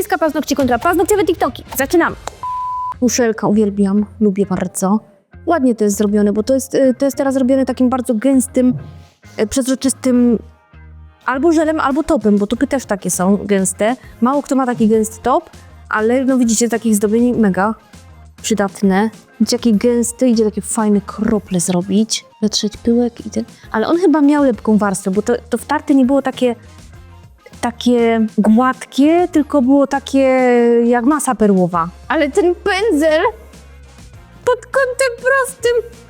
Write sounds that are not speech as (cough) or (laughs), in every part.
stylistka paznokci kontra paznokciowe TikToki. Zaczynamy. Muszelka uwielbiam, lubię bardzo. Ładnie to jest zrobione, bo to jest, y, to jest teraz zrobione takim bardzo gęstym, y, przezroczystym albo żelem, albo topem, bo topy też takie są gęste. Mało kto ma taki gęsty top, ale no widzicie, takich zdobień mega przydatne. Widzicie, jaki gęsty, idzie takie fajne krople zrobić, wetrzeć pyłek i ten. Ale on chyba miał lepką warstwę, bo to, to w tarty nie było takie takie gładkie, tylko było takie jak masa perłowa. Ale ten pędzel pod kątem prostym,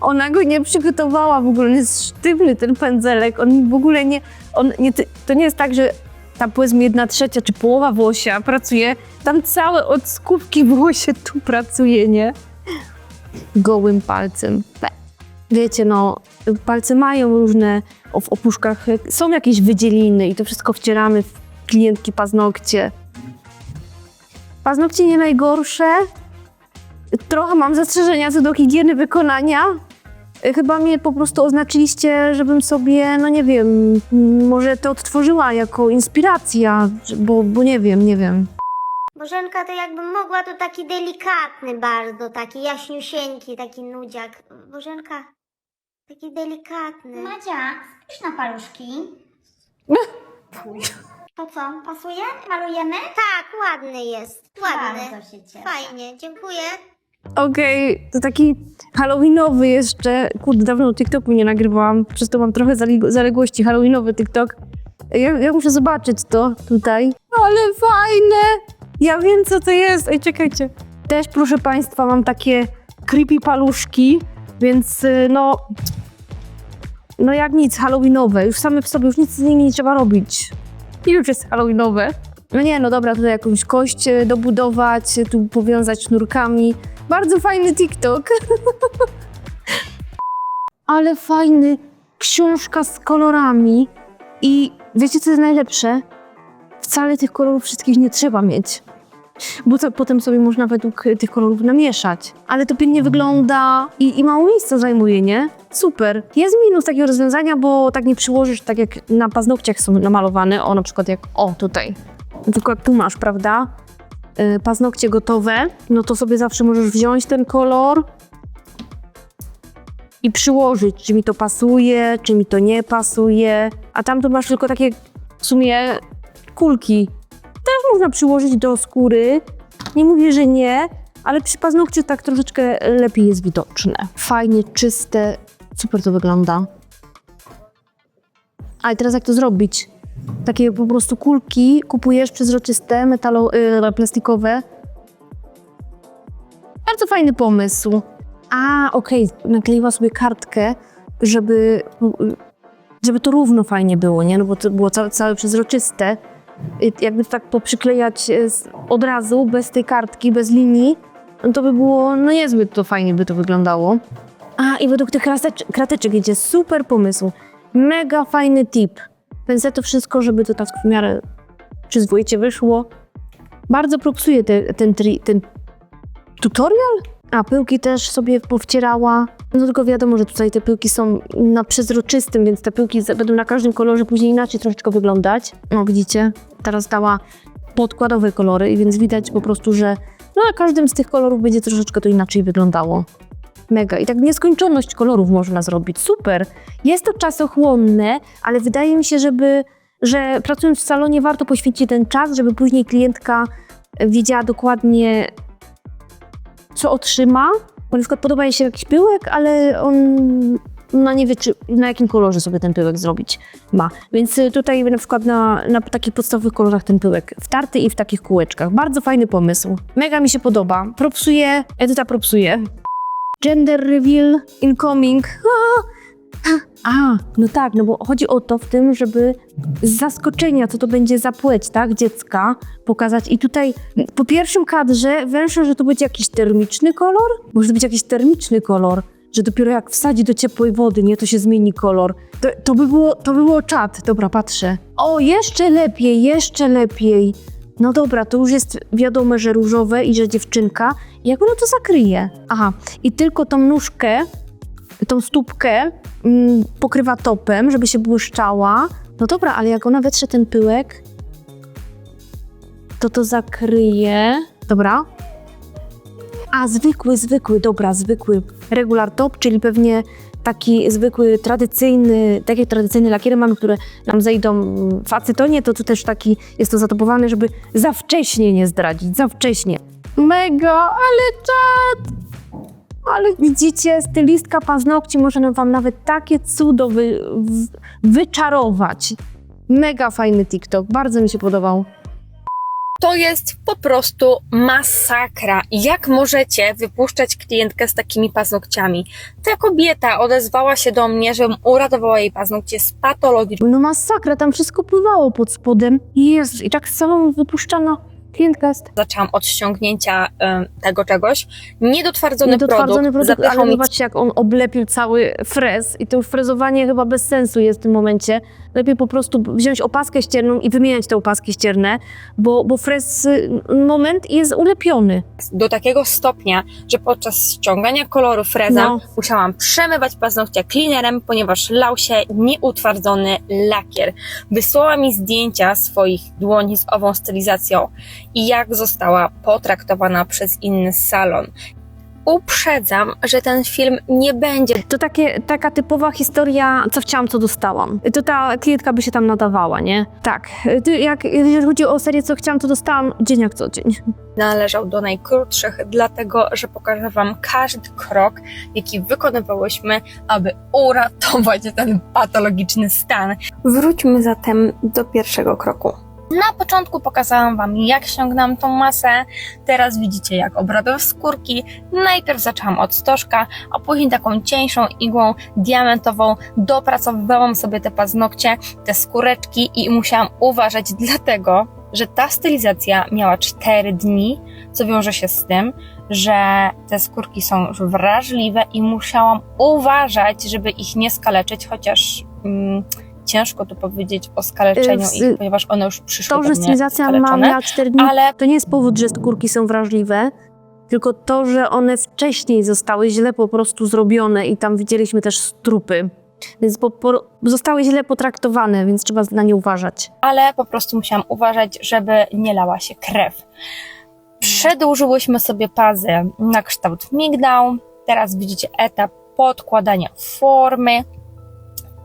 ona go nie przygotowała w ogóle, on jest sztywny ten pędzelek, on w ogóle nie, on nie, to nie jest tak, że tam powiedzmy jedna trzecia czy połowa włosia pracuje, tam całe od skówki włosie tu pracuje, nie? Gołym palcem. Wiecie, no, palce mają różne, w opuszkach są jakieś wydzieliny i to wszystko wcieramy w klientki paznokcie. Paznokcie nie najgorsze. Trochę mam zastrzeżenia co do higieny wykonania. Chyba mnie po prostu oznaczyliście, żebym sobie, no nie wiem, może to odtworzyła jako inspiracja, bo, bo nie wiem, nie wiem. Bożenka to jakbym mogła, to taki delikatny bardzo, taki jaśniusieńki, taki nudziak. Bożenka, taki delikatny. Madzia, spójrz na paluszki. To co, pasuje? Malujemy? Tak, ładny jest, ładny. Bardzo się cieszę. Fajnie, dziękuję. Okej, to taki halloweenowy jeszcze. Kurde, dawno TikToku nie nagrywałam, przez to mam trochę zaleg- zaległości. Halloweenowy TikTok. Ja, ja muszę zobaczyć to tutaj. Ale fajne! Ja wiem, co to jest. Ej, czekajcie. Też, proszę Państwa, mam takie creepy paluszki, więc y, no... No jak nic, halloweenowe. Już same w sobie, już nic z nimi nie trzeba robić. I już jest halloweenowe. No nie, no dobra, tutaj jakąś kość e, dobudować, e, tu powiązać sznurkami. Bardzo fajny TikTok. (laughs) Ale fajny. Książka z kolorami. I wiecie, co jest najlepsze? Wcale tych kolorów wszystkich nie trzeba mieć. Bo to potem sobie można według tych kolorów namieszać. Ale to pięknie wygląda i, i mało miejsca zajmuje, nie? Super. Jest minus takiego rozwiązania, bo tak nie przyłożysz, tak jak na paznokciach są namalowane. O, na przykład jak, o, tutaj. Tylko jak tu masz, prawda? y, paznokcie gotowe, no to sobie zawsze możesz wziąć ten kolor i przyłożyć, czy mi to pasuje, czy mi to nie pasuje. A tam to masz tylko takie w sumie kulki. Też można przyłożyć do skóry. Nie mówię, że nie, ale przy paznokciu tak troszeczkę lepiej jest widoczne. Fajnie, czyste, super to wygląda. A i teraz jak to zrobić? Takie po prostu kulki kupujesz przezroczyste, metalo, y, plastikowe. Bardzo fajny pomysł. A, okej, nakleiła sobie kartkę, żeby, y, żeby to równo fajnie było, nie? No bo to było całe, całe przezroczyste. Y, Jakby tak poprzyklejać y, od razu, bez tej kartki, bez linii, to by było, no niezbyt to fajnie by to wyglądało. A, i według tych krateczek, krateczek jedzie super pomysł. Mega fajny tip. Pędzę to wszystko, żeby to tak w miarę przyzwoicie wyszło. Bardzo propsuje te, ten, tri, ten tutorial. A pyłki też sobie powcierała. No tylko wiadomo, że tutaj te pyłki są na przezroczystym, więc te pyłki będą na każdym kolorze później inaczej troszeczkę wyglądać. No widzicie, teraz dała podkładowe kolory, więc widać po prostu, że no, na każdym z tych kolorów będzie troszeczkę to inaczej wyglądało. Mega. I tak nieskończoność kolorów można zrobić. Super. Jest to czasochłonne, ale wydaje mi się, żeby, że pracując w salonie warto poświęcić ten czas, żeby później klientka wiedziała dokładnie, co otrzyma. Bo na przykład podoba jej się jakiś pyłek, ale on no nie wie, czy, na jakim kolorze sobie ten pyłek zrobić ma. Więc y, tutaj na przykład na, na takich podstawowych kolorach ten pyłek wtarty i w takich kółeczkach. Bardzo fajny pomysł. Mega mi się podoba. Propsuje, Edyta propsuje. Gender reveal incoming. (laughs) a, no tak, no bo chodzi o to w tym, żeby z zaskoczenia, co to będzie za płeć, tak, dziecka, pokazać. I tutaj po pierwszym kadrze węszę, że to będzie jakiś termiczny kolor. Może to być jakiś termiczny kolor, że dopiero jak wsadzi do ciepłej wody, nie, to się zmieni kolor. To, to, by, było, to by było czad. Dobra, patrzę. O, jeszcze lepiej, jeszcze lepiej. No dobra, to już jest wiadome, że różowe i że dziewczynka. Jak ona to zakryje? Aha, i tylko tą nóżkę, tą stópkę mm, pokrywa topem, żeby się błyszczała. No dobra, ale jak ona wetrze ten pyłek, to to zakryję. Dobra. A, zwykły, zwykły, dobra, zwykły regular top, czyli pewnie taki zwykły, tradycyjny, takie tradycyjne lakiery mamy, które nam zejdą w acetonie, to tu też taki jest to zatopowane, żeby za wcześnie nie zdradzić, za wcześnie. Mega, ale czad! Ale widzicie, stylistka paznokci może wam nawet takie cudo wy, wyczarować. Mega fajny TikTok, bardzo mi się podobał. To jest po prostu masakra. Jak możecie wypuszczać klientkę z takimi paznokciami? Ta kobieta odezwała się do mnie, żebym uratowała jej paznokcie z patologiczną No masakra, tam wszystko pływało pod spodem. Jezus, i tak samą wypuszczana jest. zaczęłam od ściągnięcia tego czegoś. Niedotwardzony, Niedotwardzony produkt, produkt, ale zobaczcie jak on oblepił cały frez i to już frezowanie chyba bez sensu jest w tym momencie. Lepiej po prostu wziąć opaskę ścierną i wymieniać te opaski ścierne, bo, bo frez moment jest ulepiony. do takiego stopnia, że podczas ściągania koloru frezem No. musiałam przemywać paznokcie cleanerem, ponieważ lał się nieutwardzony lakier. Wysłała mi zdjęcia swoich dłoni z ową stylizacją i jak została potraktowana przez inny salon. Uprzedzam, że ten film nie będzie To takie, taka typowa historia, co chciałam, co dostałam. To ta klientka by się tam nadawała, nie? Tak. Jak, jeżeli chodzi o serię, co chciałam, to dostałam dzień jak co dzień. należał do najkrótszych, dlatego że pokażę Wam każdy krok, jaki wykonywałyśmy, aby uratować ten patologiczny stan. Wróćmy zatem do pierwszego kroku. Na początku pokazałam Wam, jak ściągnęłam tą masę. Teraz widzicie, jak obrabiam skórki. Najpierw zaczęłam od stożka, a później taką cieńszą igłą diamentową dopracowywałam sobie te paznokcie, te skóreczki i musiałam uważać, (laughs) dlatego że ta stylizacja miała 4 dni, co wiąże się z tym, że te skórki są już wrażliwe i musiałam uważać, żeby ich nie skaleczyć, chociaż mm, ciężko tu powiedzieć o skaleczeniu z- ich, ponieważ one już przyszły To, że stylizacja ma miała 4 dni, ale to nie jest powód, że skórki są wrażliwe, tylko to, że one wcześniej zostały źle po prostu zrobione i tam widzieliśmy też strupy. Więc po, po, zostały źle potraktowane, więc trzeba na nie uważać. ale po prostu musiałam uważać, żeby nie lała się krew. Przedłużyłyśmy sobie pazy na kształt migdał. Teraz widzicie etap podkładania formy.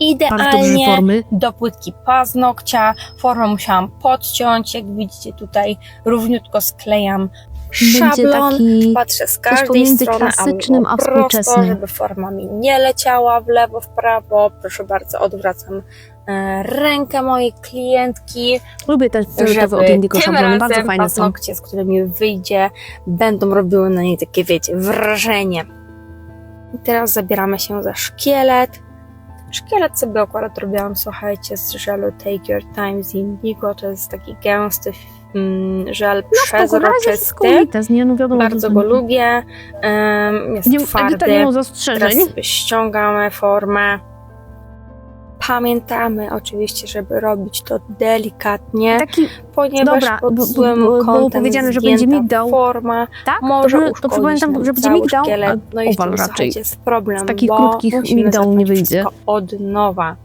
Idealnie formy. do płytki paznokcia. Formę musiałam podciąć, jak widzicie tutaj równiutko sklejam szablon. taki... Patrzę z każdej strony, klasycznym a prosto, współczesnym. żeby forma mi nie leciała w lewo, w prawo. Proszę bardzo, odwracam e, rękę mojej klientki, Lubię te fioletowe żeby od Indigo tym szablony, bardzo fajne są. paznokcie, z którymi wyjdzie, będą robiły na niej takie, wiecie, wrażenie. I teraz zabieramy się za szkielet. Szkielet sobie akurat robiłam, słuchajcie, z żelu Take Your Time z Indigo. To jest taki gęsty mm, żel razie przezroczysty. nie? No wiadomo, Bardzo go lubię. Ym, jest Nie, Edyta nie twardy. ma zastrzeżeń. Teraz ściągamy formę. Pamiętamy oczywiście, żeby robić to delikatnie, Taki, ponieważ dobra, pod bo- bo- złym bo- było kątem powiedziane, że będzie migdał. forma tak? może to, to że będzie migdał, szkielet. No i owal raczej. jest problem, Z takich bo krótkich migdału nie wyjdzie. od nowa.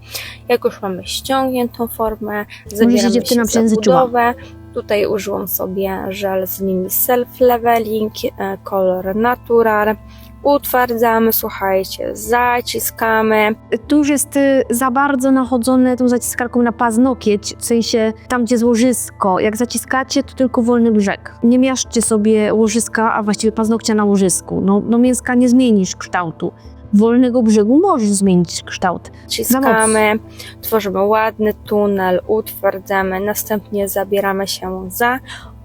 Jak już mamy ściągniętą formę, zabieramy się za przejęzyczyła. budowę. Tutaj użyłam sobie żel z linii Self Leveling, e, kolor Natural. Utwardzamy, słuchajcie, zaciskamy. Tu już jest y, za bardzo nachodzone tą zaciskarką na paznokieć, w sensie tam, gdzie jest łożysko. Jak zaciskacie, to tylko wolny brzeg. Nie miaszczcie sobie łożyska, a właściwie paznokcia na łożysku. No, no mięska nie zmienisz kształtu. Wolnego brzegu możesz zmienić kształt. Ciskamy, tworzymy ładny tunel, utwardzamy, następnie zabieramy się za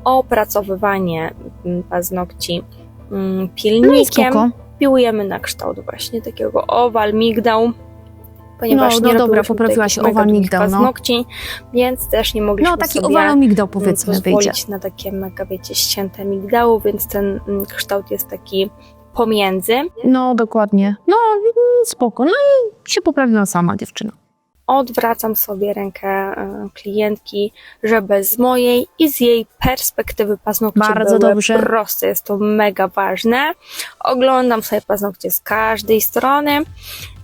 opracowywanie mm, paznokci mm, No i pilnikiem. spoko. Piłujemy na kształt właśnie takiego owal migdał. Ponieważ No, nie no dobra, poprawiła się, owal migdał, no. więc też nie mogliśmy No taki sobie owalomigdał mm, powiedzmy wyjdzie. na takie mega, wiecie, ścięte migdały, więc ten mm, kształt jest taki pomiędzy. No dokładnie. No spoko. No i się poprawiła sama dziewczyna. Odwracam sobie rękę e, klientki, żeby z mojej i z jej perspektywy paznokcie Bardzo były dobrze. proste. Jest to mega ważne. Oglądam sobie paznokcie z każdej strony.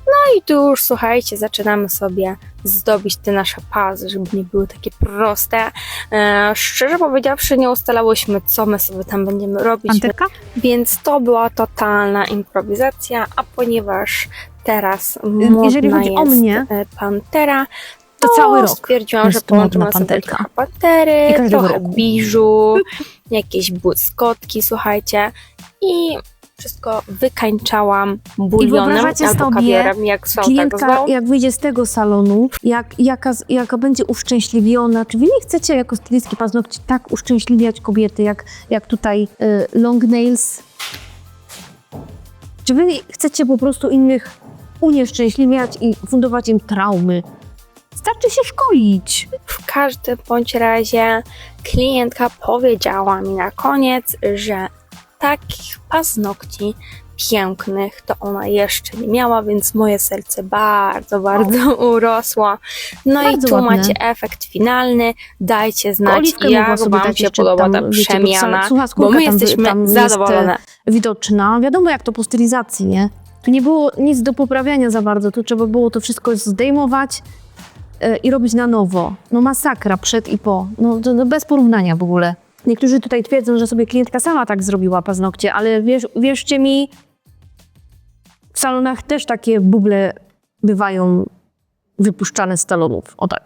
No i tu już słuchajcie, zaczynamy sobie zdobić te nasze pazy, żeby nie były takie proste. E, szczerze powiedziawszy, nie ustalałyśmy, co my sobie tam będziemy robić, Anterka? więc to była totalna improwizacja, a ponieważ teraz jeżeli modna chodzi jest o mnie, e, Pantera, to cały rok stwierdziłam, że jest połączymy modna sobie trochę Pantery, I trochę roku. biżu, jakieś błyskotki, słuchajcie, i wszystko wykańczałam bulionem wyobrażacie albo sobie kawiorem, jak są tak Klientka, zwał. jak wyjdzie z tego salonu, jak, jaka, jaka będzie uszczęśliwiona, czy wy nie chcecie jako stylistki paznokci tak uszczęśliwiać kobiety, jak, jak tutaj y, long nails? Czy wy chcecie po prostu innych unieszczęśliwiać i fundować im traumy? Starczy się szkolić. W każdym bądź razie klientka powiedziała mi na koniec, że takich paznokci pięknych to ona jeszcze nie miała, więc moje serce bardzo, bardzo urosło. No Bardzo i tu ładne. macie efekt finalny. Dajcie znać, Oliwkę jak wam się podoba ta wiecie, bo przemiana, sucha bo my jesteśmy tam jest, zadowolone. widoczna. Wiadomo, jak to po stylizacji, nie? Nie było nic do poprawiania za bardzo, tu trzeba było to wszystko zdejmować e, i robić na nowo. No masakra przed i po. No, to, no bez porównania w ogóle. Niektórzy tutaj twierdzą, że sobie klientka sama tak zrobiła paznokcie, ale wierz, wierzcie mi, w salonach też takie buble bywają wypuszczane z salonów. O tak.